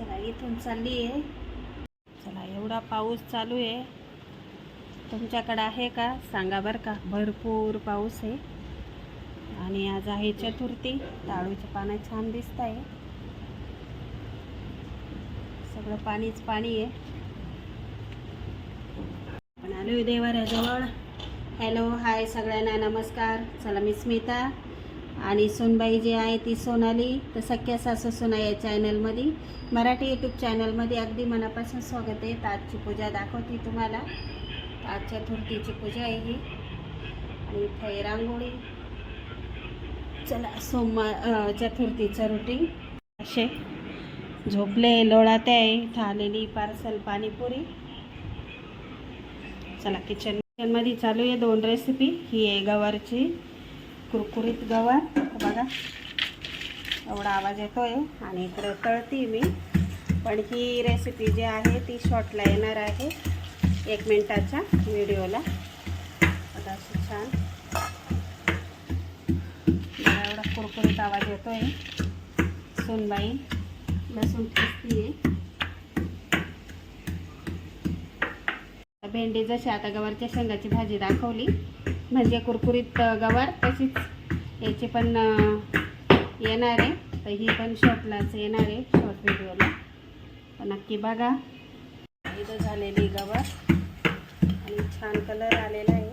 चला इथून चालली आहे. चला एवढा पाऊस चालू आहे. तुमच्याकडं आहे का? सांगा बरं का. भरपूर पाऊस आहे. आणि आज आहे चतुर्थी. ताळूचे पानं छान दिसत आहे. सगळं पाणीच पाणी आहे. पण आलो देवाऱ्याजवळ. हॅलो हाय सगळ्यांना नमस्कार. चला मी स्मिता. आणि सोनबाई जी आहे ती सोनाली तर सख्या सासू सोना या चॅनलमध्ये मराठी यूट्यूब चॅनलमध्ये अगदी मनापासून स्वागत आहे. तर आजची पूजा दाखवते तुम्हाला. आजच्या आज चतुर्थीची पूजा आहे ही. आणि इथं रांगोळी. चला सोमवार चतुर्थीचं रुटीन असे. झोपले लोळाते आहे. इथं आलेली पार्सल पाणीपुरी. चला किचन किचनमध्ये चालू आहे दोन रेसिपी ही आहे गवारची. कुरकुरीत गवार बघा एवढा आवाज येतो आहे आणि इकडे तळती मी. पण ही रेसिपी जी आहे ती शॉर्टला येणार आहे एक मिनटाच्या व्हिडिओला आता अशी छान. एवढा कुरकुरीत आवाज येतो आहे सोनबाई लसूण खिसती आहे भेंडी जशी आता गवारच्या शेंगाची भाजी दाखवली म्हणजे कुरकुरीत गवार तशीच याची पण येणार आहे. तर ही पण शॉर्टलाच येणार आहे शॉर्ट व्हिडिओला. तर नक्की बघा. इथं झालेली गवार. आणि छान कलर आलेला आहे.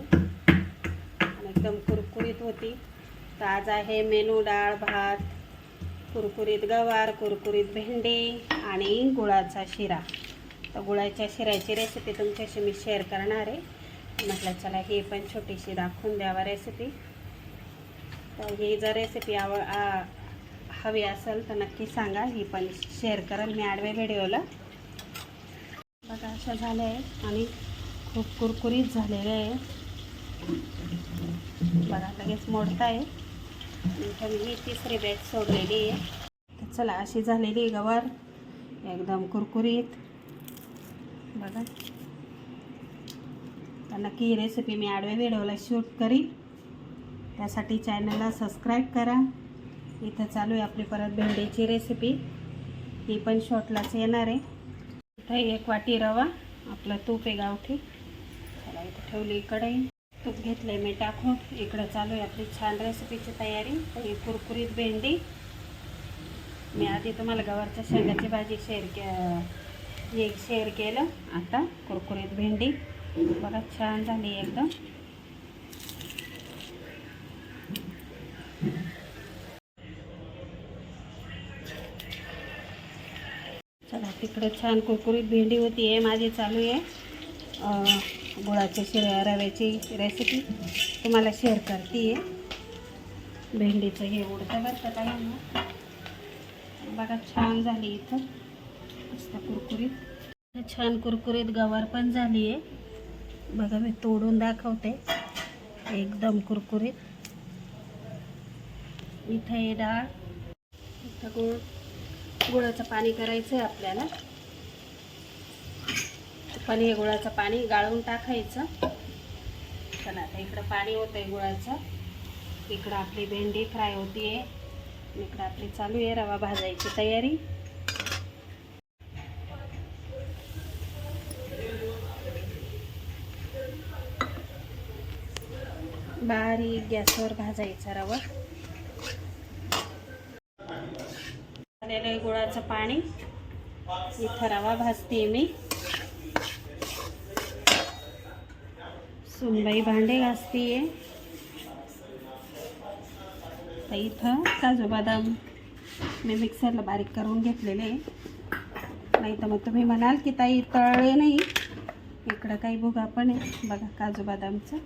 आणि एकदम कुरकुरीत होती. तर आज आहे मेनू डाळ भात कुरकुरीत गवार कुरकुरीत भेंडी आणि गुळाचा शिरा. तर गुळाच्या शिऱ्याची रेसिपी तुमच्याशी मी शेअर करणार आहे. म्हटलं चला ही पण छोटीशी दाखवून द्यावा रेसिपी तर ही जर रेसिपी आव हवी असेल तर नक्की सांगा. ही पण शेअर करेल मी आडव्या व्हिडिओला बघा अशा झाल्या आहे आणि खूप कुरकुरीत झालेलं आहे. बघा लगेच मोडता आहे मी तिसरी बॅग सोडलेली आहे. तर चला अशी झालेली आहे गवार. एकदम कुरकुरीत. बघा. नक्की ही रेसिपी मी आडव्या व्हिडिओला शूट करीन. त्यासाठी चॅनलला सबस्क्राईब करा. इथं चालू आहे आपली परत भेंडीची रेसिपी ही पण शॉर्टलाच येणार आहे. इथं एक वाटी रवा आपलं तूप आहे गावठी. चला इथं ठेवली इकडे तूप घेतलं आहे मी टाकून. इकडं चालू आहे आपली छान रेसिपीची तयारी. ही कुरकुरीत भेंडी. मी आधी तुम्हाला गवारच्या शेंगाची भाजी शेअर के एक शेअर केलं. आता कुरकुरीत भेंडी. बघा छान झाली एकदम. चला तिकडे छान कुरकुरीत भेंडी होती आहे माझी चालू आहे. गुळाच्या शिऱ्या रव्याची रेसिपी तुम्हाला शेअर करते. आहे भेंडीचं हे उडतं बरं का काही ना बघा छान झाली इथं. मस्त कुरकुरीत. छान कुरकुरीत गवार पण झाली आहे. बघा मी तोडून दाखवते. एकदम कुरकुरीत. इथं आहे डाळ. इथं गुळ गुळाचं पाणी करायचं आहे आपल्याला. पण हे गुळाचं पाणी गाळून टाकायचं. पण आता इकडं पाणी होतं आहे गुळाचं. इकडं आपली भेंडी फ्राय होती आहे इकडं आपली चालू आहे रवा भाजायची तयारी. बारीक गॅसवर भाजायचा रवा. झालेलं आहे गुळाचं पाणी. इथं रवा भाजते मी. सुनबाई भांडे घासतीये. तर इथं काजू बदाम मी मिक्सरला बारीक करून घेतलेले आहे. नाही तर मग तुम्ही म्हणाल की ताई तळले नाही. इकडं काही भुगा पण आहे. बघा काजू बदामचं.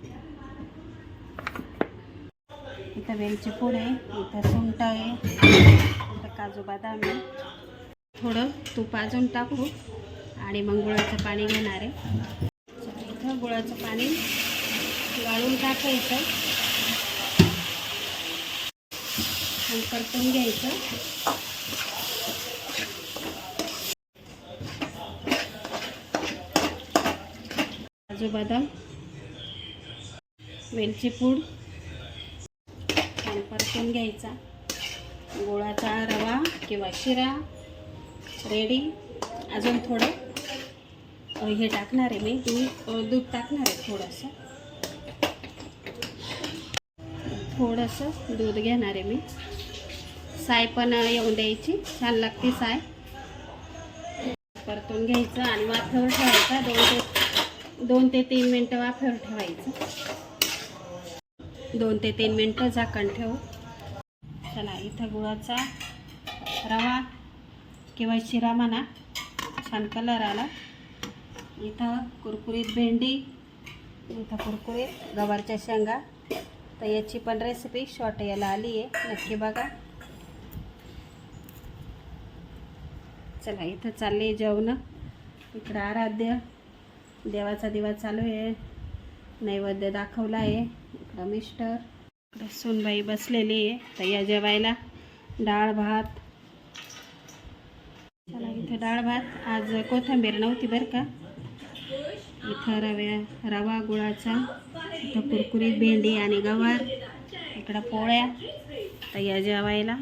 इथं वेलची पूड आहे इथं सुंट आहे इथं काजू बदाम आहे. थोडं तूप अजून टाकू आणि मग गुळाचं पाणी घेणार आहे. इथं गुळाचं पाणी गाळून टाकायचं. आणि परतून घ्यायचं. काजू बदाम वेलची पूड परतून घ्यायचा. गोळाचा रवा किंवा शिरा रेडी अजून थोडं हे टाकणार आहे मी. दूध दूध टाकणार आहे थोडंसं. थोडंसं दूध घेणार आहे मी. साय पण येऊन द्यायची. छान लागते साय. परतून घ्यायचं आणि वाफेवर ठेवायचा. दोन ते दोन ते तीन मिनटं वाफेवर ठेवायचं. दोन ते तीन मिनटं झाकण ठेवू. चला इथं गुळाचा रवा किंवा शिरा म्हणा छान कलर आला. इथं कुरकुरीत भेंडी इथं कुरकुरीत गवारच्या शेंगा. तर याची पण रेसिपी शॉर्ट याला आली आहे नक्की बघा. चला इथं चालले जेवणं. इकडं आराध्य देवाचा दिवा चालू आहे. नैवेद्य दाखवला आहे. इकडं मिस्टर इकडं सोनबाई बसलेली आहे. तर या जेवायला डाळ भात. चला इथं डाळ भात. आज कोथिंबीर नव्हती बरं का? इथं रव्या रवा गुळाचा इथं कुरकुरीत भेंडी आणि गवार इकडं पोळ्या. तर या जेवायला